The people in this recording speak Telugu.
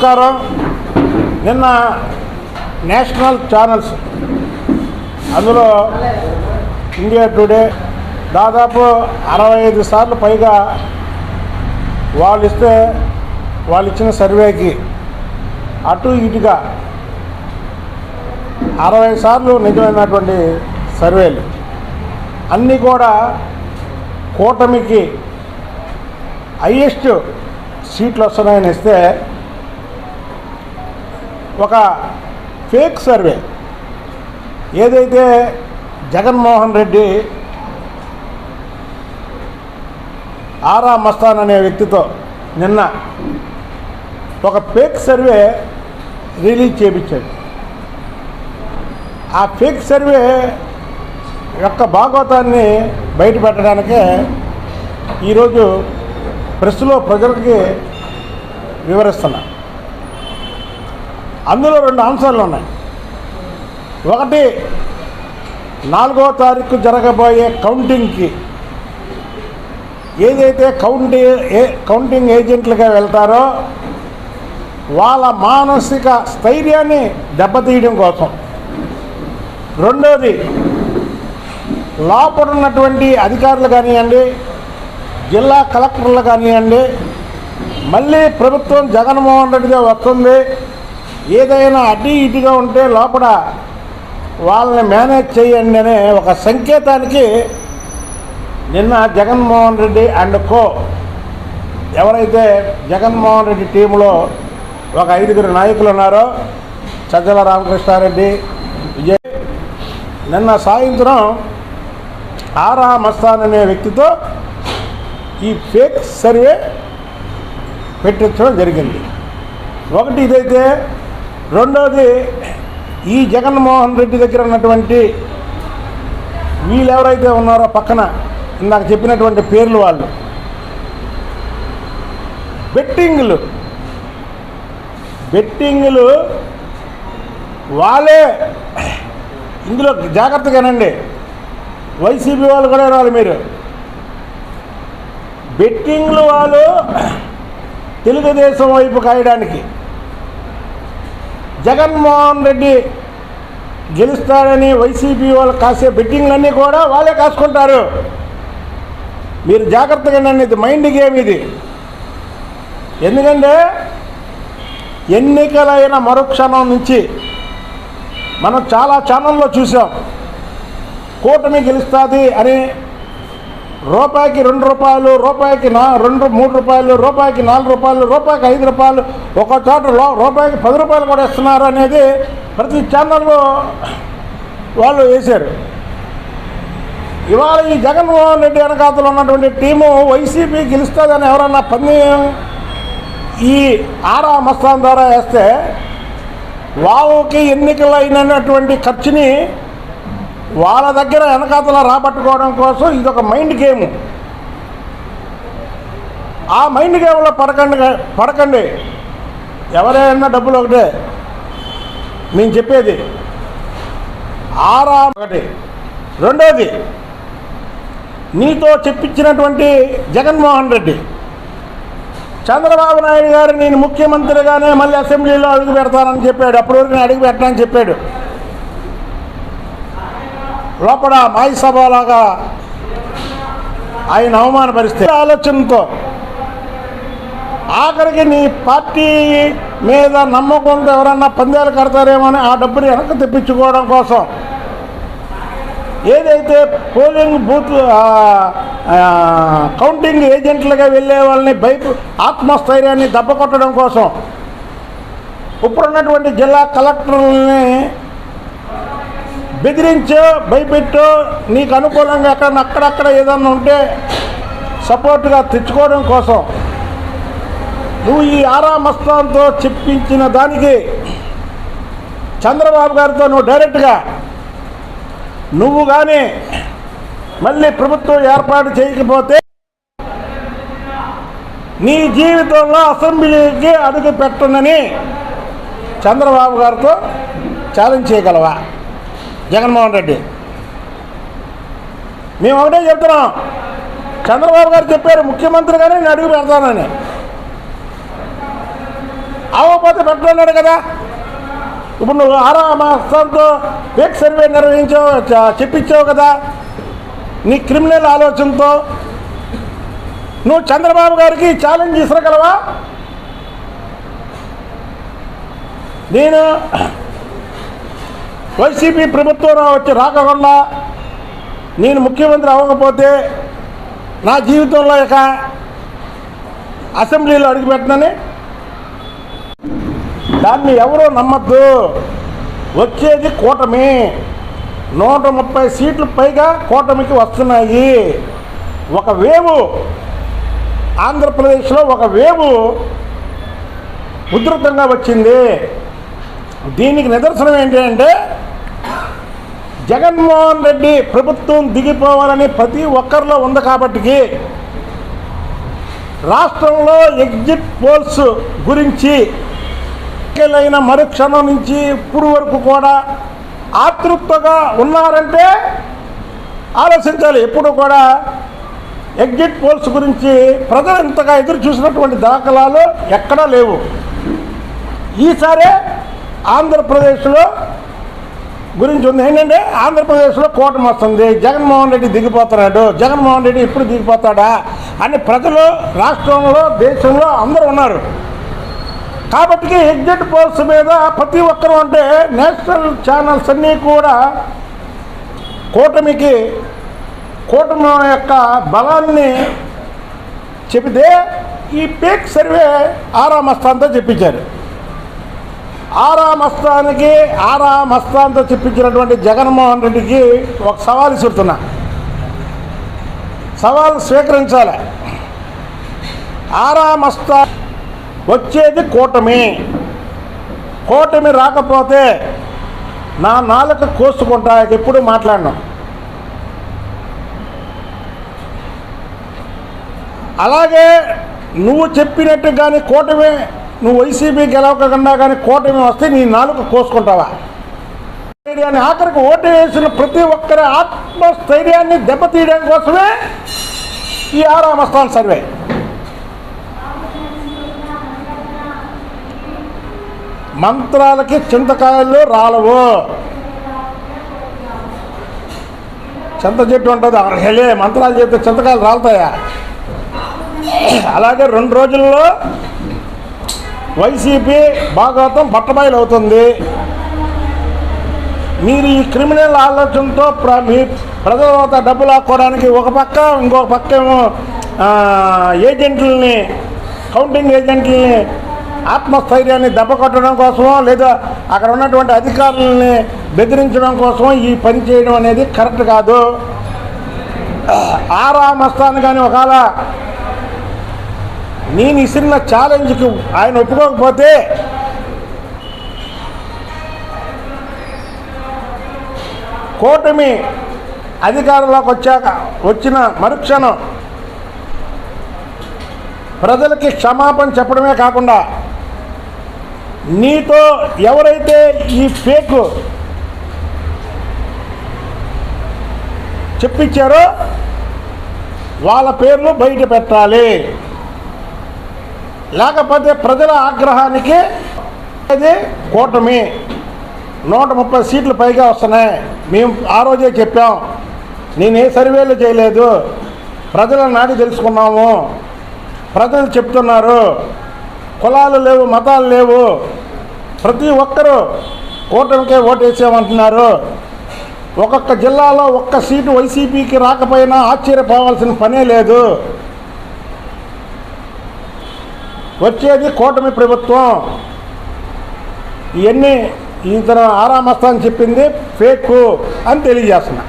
నమస్కారం. నిన్న నేషనల్ ఛానల్స్ అందులో ఇండియా టుడే దాదాపు అరవై ఐదు సార్లు పైగా వాళ్ళు ఇస్తే వాళ్ళు ఇచ్చిన సర్వేకి అటు ఇటుగా అరవై సార్లు నిజమైనటువంటి సర్వేలు. అన్నీ కూడా కూటమికి హయ్యెస్ట్ సీట్లు వస్తున్నాయని ఇస్తే ఒక ఫేక్ సర్వే. ఏదైతే జగన్మోహన్ రెడ్డి ఆరా మస్తాన్ అనే వ్యక్తితో నిన్న ఒక ఫేక్ సర్వే రిలీజ్ చేయించాడు ఆ ఫేక్ సర్వే యొక్క భాగవతాన్ని బయటపెట్టడానికే ఈరోజు ప్రెస్లో ప్రజలకి వివరిస్తున్నా. అందులో రెండు అంశాలు ఉన్నాయి. ఒకటి నాలుగో తారీఖు జరగబోయే కౌంటింగ్కి ఏదైతే కౌంటి ఏ కౌంటింగ్ ఏజెంట్లుగా వెళ్తారో వాళ్ళ మానసిక స్థైర్యాన్ని దెబ్బతీయడం కోసం. రెండోది లోపల ఉన్నటువంటి అధికారులు కానివ్వండి జిల్లా కలెక్టర్లు కానివ్వండి మళ్ళీ ప్రభుత్వం జగన్మోహన్ రెడ్డిగా వస్తుంది. ఏదైనా అటు ఇటుగా ఉంటే లోపల వాళ్ళని మేనేజ్ చేయండి అనే ఒక సంకేతానికి నిన్న జగన్మోహన్ రెడ్డి అండ్ కో ఎవరైతే జగన్మోహన్ రెడ్డి టీంలో ఒక ఐదుగురు నాయకులు ఉన్నారో చజ్జల రామకృష్ణారెడ్డి విజయ్ నిన్న సాయంత్రం ఆరా మస్తాన్ అనే వ్యక్తితో ఈ ఫేక్ సర్వే పెట్టించడం జరిగింది. ఒకటి ఇదైతే రెండోది ఈ జగన్మోహన్ రెడ్డి దగ్గర ఉన్నటువంటి వీళ్ళు ఎవరైతే ఉన్నారో పక్కన ఇందాక చెప్పినటువంటి పేర్లు వాళ్ళు. బెట్టింగ్లు. బెట్టింగ్లు వాళ్ళే. ఇందులో జాగ్రత్తగానండి. వైసీపీ వాళ్ళు కూడా రావాలి మీరు. బెట్టింగ్లు వాళ్ళు తెలుగుదేశం వైపు కాయడానికి. జగన్మోహన్ రెడ్డి గెలుస్తాడని వైసీపీ వాళ్ళు కాసే బెట్టింగ్లన్నీ కూడా వాళ్ళే కాసుకుంటారు. మీరు జాగ్రత్తగా నన్ను ఇది మైండ్ గేమ్ ఇది. ఎందుకంటే ఎన్నికలైన మరుక్షణం నుంచి మనం చాలా ఛానల్లో చూసాం కూటమి గెలుస్తుంది అని రూపాయికి రెండు రూపాయలు రూపాయికి నా రెండు మూడు రూపాయలు రూపాయికి నాలుగు రూపాయలు రూపాయికి ఐదు రూపాయలు ఒక చోట లో- రూపాయికి పది రూపాయలు కూడా ఇస్తున్నారు అనేది ప్రతి ఛానల్లో వాళ్ళు వేశారు. ఇవాళ ఈ జగన్మోహన్ రెడ్డి వెనకాతలు ఉన్నటువంటి టీము వైసీపీ గెలుస్తుందని ఎవరన్నా పందెం ఈ ఆరా మస్తాన్ ద్వారా వేస్తే వావుకి ఎన్నికలు అయినటువంటి ఖర్చుని వాళ్ళ దగ్గర వెనకాతల రాబట్టుకోవడం కోసం ఇది ఒక మైండ్ గేమ్. ఆ మైండ్ గేమ్లో పడకండి పడకండి. ఎవరైనా డబ్బులు ఒకటే. నేను చెప్పేది. ఆరా ఒకటి. రెండోది నీతో చెప్పించినటువంటి జగన్మోహన్ రెడ్డి. చంద్రబాబు నాయుడు గారు నేను ముఖ్యమంత్రిగానే మళ్ళీ అసెంబ్లీలో అడుగు పెడతానని చెప్పాడు. అప్పటివరకు నేను అడుగు పెట్టనని చెప్పాడు. లోపల మాయసభలాగా ఆయన అవమానపరిస్తే ఆలోచనతో ఆఖరికి నీ పార్టీ మీద నమ్మకంతో ఎవరన్నా పందాలు కడతారేమో అని ఆ డబ్బుని వెనక్కి తెప్పించుకోవడం కోసం. ఏదైతే పోలింగ్ బూత్ కౌంటింగ్ ఏజెంట్లుగా వెళ్ళే వాళ్ళని బైక్ ఆత్మస్థైర్యాన్ని దెబ్బ కొట్టడం కోసం. ఇప్పుడున్నటువంటి జిల్లా కలెక్టర్లని బెదిరించో భయపెట్టో. నీకు అనుకూలంగా ఎక్కడ అక్కడక్కడ ఏదన్నా ఉంటే సపోర్ట్గా తెచ్చుకోవడం కోసం. నువ్వు ఈ ఆరామస్తాంతో చెప్పించిన దానికి చంద్రబాబు గారితో నువ్వు డైరెక్ట్గా నువ్వు కానీ మళ్ళీ ప్రభుత్వం ఏర్పాటు చేయకపోతే నీ జీవితంలో అసెంబ్లీకి అడుగు పెట్టనని చంద్రబాబు గారితో ఛాలెంజ్ చేయగలవా? జగన్మోహన్ రెడ్డి. మేము ఒకటే చెప్తున్నాం. చంద్రబాబు గారు చెప్పారు ముఖ్యమంత్రిగానే నేను అడుగు పెడతానని. అవ్వకపోతే పెట్టన్నాడు కదా. ఇప్పుడు నువ్వు ఆరా మాసంతో ఫేక్ సర్వే నిర్వహించావు చెప్పించావు కదా. నీ క్రిమినల్ ఆలోచనతో. నువ్వు చంద్రబాబు గారికి ఛాలెంజ్ ఇసరగలవా నేను వైసీపీ ప్రభుత్వం వచ్చి రాకుండా నేను ముఖ్యమంత్రి అవ్వకపోతే నా జీవితంలో ఇక అసెంబ్లీలో అడుగుపెట్టనని దాన్ని ఎవరూ నమ్మద్దు. వచ్చేది కూటమి. నూట ముప్పై సీట్లు పైగా కూటమికి వస్తున్నాయి. ఒక వేవు ఆంధ్రప్రదేశ్లో ఒక వేవు ఉధృతంగా వచ్చింది. దీనికి నిదర్శనం ఏంటి అంటే జగన్మోహన్ రెడ్డి ప్రభుత్వం దిగిపోవాలని ప్రతి ఒక్కరిలో ఉంది కాబట్టికి రాష్ట్రంలో ఎగ్జిట్ పోల్స్ గురించి ఎన్నికలైన మరుక్షణం నుంచి ఇప్పుడు వరకు కూడా ఆతృప్తగా ఉన్నారంటే ఆలోచించాలి. ఎప్పుడు కూడా ఎగ్జిట్ పోల్స్ గురించి ప్రజలు ఇంతగా ఎదురు చూసినటువంటి దాఖలాలు ఎక్కడా లేవు. ఈసారే ఆంధ్రప్రదేశ్లో గురించి ఉంది. ఏంటంటే ఆంధ్రప్రదేశ్లో కూటమి వస్తుంది. జగన్మోహన్ రెడ్డి దిగిపోతున్నాడు. జగన్మోహన్ రెడ్డి ఎప్పుడు దిగిపోతాడా అని ప్రజలు రాష్ట్రంలో దేశంలో అందరూ ఉన్నారు. కాబట్టి ఎగ్జిట్ పోల్స్ మీద ప్రతి ఒక్కరు అంటే నేషనల్ ఛానల్స్ అన్నీ కూడా కూటమికి కూటమి యొక్క బలాన్ని చెబితే ఈ పేక్ సర్వే ఆరామస్థానంతో చెప్పించారు. ఆరా మస్తానికి ఆరా చెప్పించినటువంటి జగన్మోహన్ రెడ్డికి ఒక సవాల్ ఇస్తున్నా సవాల్ స్వీకరించాలి. ఆరామస్తా వచ్చేది కూటమి. కూటమి రాకపోతే నా నాలుక కోసుకుంటా ఎప్పుడు మాట్లాడను. అలాగే నువ్వు చెప్పినట్టు కానీ కూటమి నువ్వు వైసీపీ గెలవకుండా కానీ కూటమి వస్తే నీ నాలుగు కోసుకుంటావా? ధైర్యాన్ని ఆఖరికి ఓటు వేసిన ప్రతి ఒక్కరి ఆత్మస్థైర్యాన్ని దెబ్బతీయడం కోసమే ఈ ఆరామస్థాన్ సర్వే. మంత్రాలకి చింతకాయలు రాలవు. చింత చెట్టు ఉంటుంది. హెలే మంత్రాలు చెప్తే చింతకాయలు రాలుతాయా? అలాగే రెండు రోజుల్లో వైసీపీ భాగవతం బట్టబయలు అవుతుంది. మీరు ఈ క్రిమినల్ ఆలోచనతో మీ ప్రజల వద్ద డబ్బులు ఆక్కోవడానికి ఒక పక్క ఇంకొక పక్క ఏమో ఏజెంట్లని కౌంటింగ్ ఏజెంట్లని ఆత్మస్థైర్యాన్ని దెబ్బ కొట్టడం కోసమో లేదా అక్కడ ఉన్నటువంటి అధికారులని బెదిరించడం కోసమో ఈ పని చేయడం అనేది కరెక్ట్ కాదు. ఆరా మస్తాను కానీ ఒకవేళ నేను ఇసిరిన ఛాలెంజ్కి ఆయన ఒప్పుకోకపోతే కూటమి అధికారంలోకి వచ్చాక వచ్చిన మరుక్షణం ప్రజలకి క్షమాపణ చెప్పడమే కాకుండా నీతో ఎవరైతే ఈ ఫేక్ చెప్పించారో వాళ్ళ పేర్లు బయట పెట్టాలి. లేకపోతే ప్రజల ఆగ్రహానికి అది కూటమి. నూట ముప్పై సీట్లు పైగా వస్తున్నాయి. మేము ఆ రోజే చెప్పాం. నేను ఏ సర్వేలు చేయలేదు. ప్రజల నాడి తెలుసుకున్నాము. ప్రజలు చెప్తున్నారు. కులాలు లేవు మతాలు లేవు. ప్రతి ఒక్కరూ కూటమికే ఓటేసామంటున్నారు. ఒక్కొక్క జిల్లాలో ఒక్క సీటు వైసీపీకి రాకపోయినా ఆశ్చర్యపోవాల్సిన పనే లేదు. వచ్చేది కూటమి ప్రభుత్వం. ఇవన్నీ ఇతను ఆరామస్తా అని చెప్పింది ఫేక్ అని తెలియజేస్తున్నా.